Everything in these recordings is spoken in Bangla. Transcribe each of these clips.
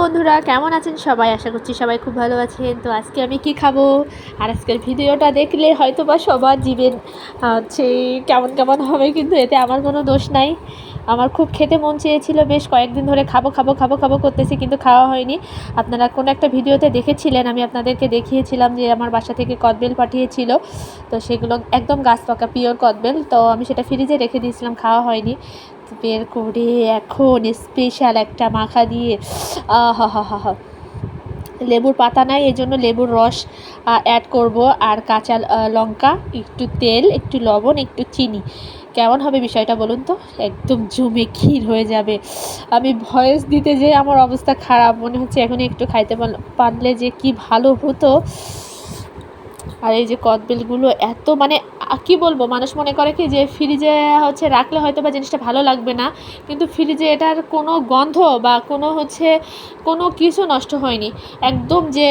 বন্ধুরা, কেমন আছেন সবাই? আশা করছি সবাই খুব ভালো আছেন। তো আজকে আমি কি খাব? আর আজকের ভিডিওটা দেখলে হয়তো বা সবার জীবের হচ্ছে কেমন কেমন হবে, কিন্তু এতে আমার কোনো দোষ নাই। আমার খুব খেতে মন চেয়েছিল, বেশ কয়েকদিন ধরে খাব খাব খাব খাব করতেছি কিন্তু খাওয়া হয়নি। আপনারা কোনো একটা ভিডিওতে দেখেছিলেন, আমি আপনাদেরকে দেখিয়েছিলাম যে আমার বাসা থেকে কদবেল পাঠিয়েছিল, তো সেগুলো একদম গাছ পাকা পিওর কদবেল, তো আমি সেটা ফ্রিজে রেখে দিয়েছিলাম, খাওয়া হয়নি। বের করে এখন স্পেশাল একটা মাখা দিয়ে, আহ হা হা হা। লেবুর পাতা নাই এই জন্য লেবুর রস অ্যাড করব। আর কাঁচা লঙ্কা, একটু তেল, একটু লবণ, একটু চিনি। কেমন হবে বিষয়টা বলুন তো? একদম জমে ক্ষীর হয়ে যাবে। আমি ভয়েস দিতে যে আমার অবস্থা খারাপ। মনে হচ্ছে এখন একটু খাইতে পারলে যে কি ভালো হতো। আর এই যে কদবেলগুলো এত মানে কি বলব? মানুষ মনে করে কি যে ফ্রিজে হচ্ছে রাখলে হয়তো বা জিনিসটা ভালো লাগবে না, কিন্তু ফ্রিজে এটার কোনো গন্ধ বা কোনো হচ্ছে, কোনো কিছু নষ্ট হয়নি। একদম যে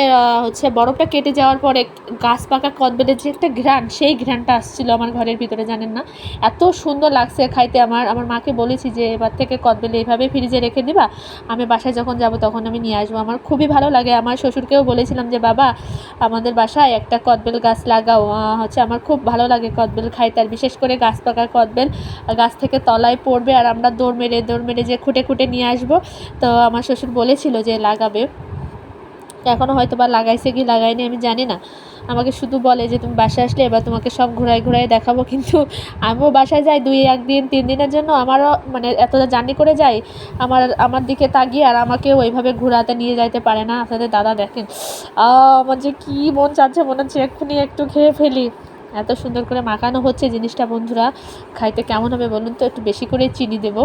হচ্ছে বরফটা কেটে যাওয়ার পরে গাছ পাকা কদবেলের যে একটা ঘ্রাণ, সেই ঘ্রাণটা আসছিল আমার ঘরের ভিতরে, জানেন না? এত সুন্দর লাগছে খাইতে আমার। আমার মাকে বলেছি যে, এবার থেকে কদবেল এইভাবে ফ্রিজে রেখে দিবা। আমি বাসায় যখন যাব তখন আমি নিয়ে আসব। আমার খুবই ভালো লাগে। আমার শ্বশুরকেও বলেছিলাম যে, বাবা, আমাদের বাসায় একটা কদবেল গাছ লাগাও হচ্ছে আমার খুব ভালো লাগে কদবেল খাইতে, আর বিশেষ করে গাছ পাকা কদবেল গাছ থেকে তলায় পড়বে আর আমরা দৌড় মেরে দৌড় মেরে যে খুঁটে খুঁটে নিয়ে আসব। তো আমার শ্বশুর বলেছিল যে লাগাবে। এখনও হয়তো বা লাগাইছে কি লাগায়নি আমি জানি না। আমাকে শুধু বলে যে তুমি বাসায় আসলে এবার তোমাকে সব ঘোরায় ঘোরায় দেখাবো, কিন্তু আমিও বাসায় যাই দুই একদিন তিন দিনের জন্য আমারও মানে এতটা জার্নি করে যাই, আমার আমার দিকে তাকিয়ে আর আমাকে ওইভাবে ঘোরাতে নিয়ে যাইতে পারে না। আপনাদের দাদা দেখেন আমার যে কী মন চাচ্ছে মনে হচ্ছে এক্ষুনি একটু খেয়ে ফেলি। এত সুন্দর করে মাখানো হচ্ছে জিনিসটা বন্ধুরা, খাইতে কেমন হবে বলুন তো? একটু বেশি করে চিনি দেবো।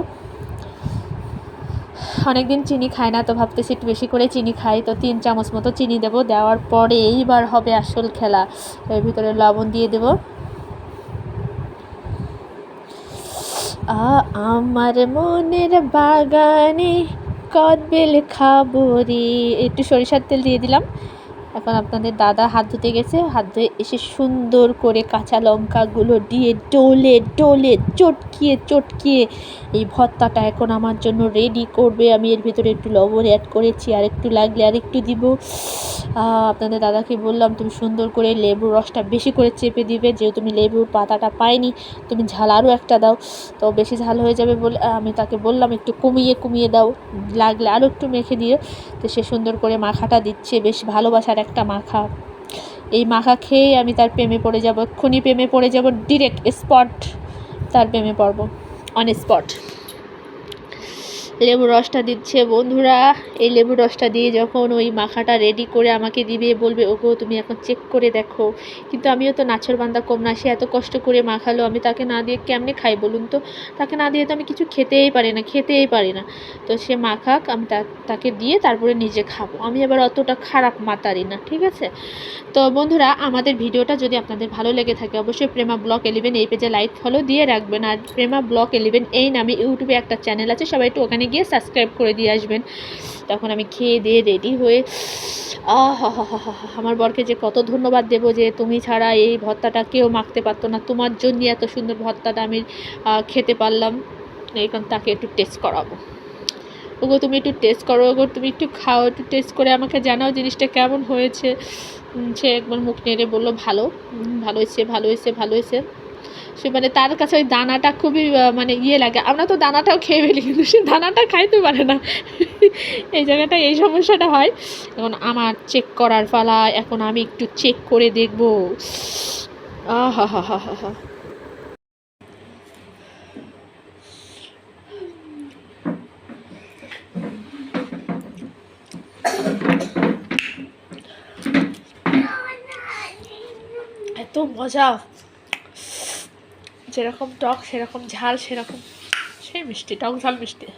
অনেকদিন চিনি খায় না, তো ভাবতেছি একটু বেশি করে চিনি খাই। তো তিন চামচ মতো চিনি দেব, দেওয়ার পরে এইবার হবে আসল খেলা। এর ভিতরে লবণ দিয়ে দেব। আমার মনের বাগানে কদবেল খাব রে। একটু সরিষার তেল দিয়ে দিলাম। এখন আপনাদের দাদা হাত ধুতে গেছে, হাত ধুয়ে এসে সুন্দর করে কাঁচা লঙ্কাগুলো দিয়ে ডোলে ডোলে, চটকিয়ে চটকিয়ে এই ভর্তাটা এখন আমার জন্য রেডি করবে। আমি এর ভিতরে একটু লবণ অ্যাড করেছি আর একটু লাগলে আর একটু দিব আপনাদের দাদাকে বললাম, তুমি সুন্দর করে লেবুর রসটা বেশি করে চেপে দিবে, যেহেতু তুমি লেবুর পাতাটা পাইনি, তুমি ঝাল আরও একটা দাও। তো বেশি ঝাল হয়ে যাবে বলে আমি তাকে বললাম, একটু কমিয়ে কমিয়ে দাও, লাগলে আরও একটু মেখে দিও। তো সে সুন্দর করে মাখাটা দিচ্ছে, বেশ ভালোবাসার একটা মাখা। এই মাখা খেয়েই আমি তার প্রেমে পড়ে যাব। এক্ষুনি প্রেমে পড়ে যাব ডিরেক্ট স্পট তার প্রেমে পড়ব। অন স্পট লেবুর রসটা দিচ্ছে। বন্ধুরা, এই লেবুর রসটা দিয়ে যখন ওই মাখাটা রেডি করে আমাকে দিবে, বলবে, ওগো, তুমি এখন চেক করে দেখো। কিন্তু আমিও তো নাছর বান্দা কম না, সে এত কষ্ট করে মাখালো। আমি তাকে না দিয়ে কেমনে খাই বলুন তো? তাকে না দিয়ে তো আমি কিছু খেতেই পারি না, খেতেই পারি না। তো সে মাখাক, আমি তাকে দিয়ে তারপরে নিজে খাব। আমি আবার অতটা খারাপ মাতারি না, ঠিক আছে? তো বন্ধুরা, আমাদের ভিডিওটা যদি আপনাদের ভালো লেগে থাকে, অবশ্যই প্রেমা ব্লক এলিভেন এই পেজে লাইক ফলো দিয়ে রাখবেন। আর প্রেমা ব্লক এলিভেন এই নামে ইউটিউবে একটা চ্যানেল আছে, সবাই একটু ওখানে গিয়ে সাবস্ক্রাইব করে দিয়ে আসবেন। তখন আমি খেয়ে দিয়ে রেডি হয়ে আমার বরকে যে কত ধন্যবাদ দেবো যে তুমি ছাড়া এই ভর্তাটা কেউ মাখতে পারতো না। তোমার জন্য এত সুন্দর ভর্তাটা আমি খেতে পারলাম। এখন তাকে একটু টেস্ট করাবো। ওগো, তুমি একটু টেস্ট করো ওগো, তুমি একটু খাও, একটু টেস্ট করে আমাকে জানাও জিনিসটা কেমন হয়েছে। সে একবার মুখ নেড়ে বলল, ভালো ভালো হয়েছে ভালো হয়েছে ভালো হয়েছে। সে মানে তার কাছে ওই দানাটা খুবই মানে ইয়ে লাগে। আমরা তো দানাটাও খেয়ে ফেলি, কিন্তু সে দানাটা খাইতে পারে না। এই জায়গাটা এই সমস্যাটা হয়। এখন আমার চেক করার পালা এখন আমি একটু চেক করে দেখব। আহা এত মজা। যেরকম টক সেরকম ঝাল সেরকম সেই মিষ্টি টক ঝাল মিষ্টি।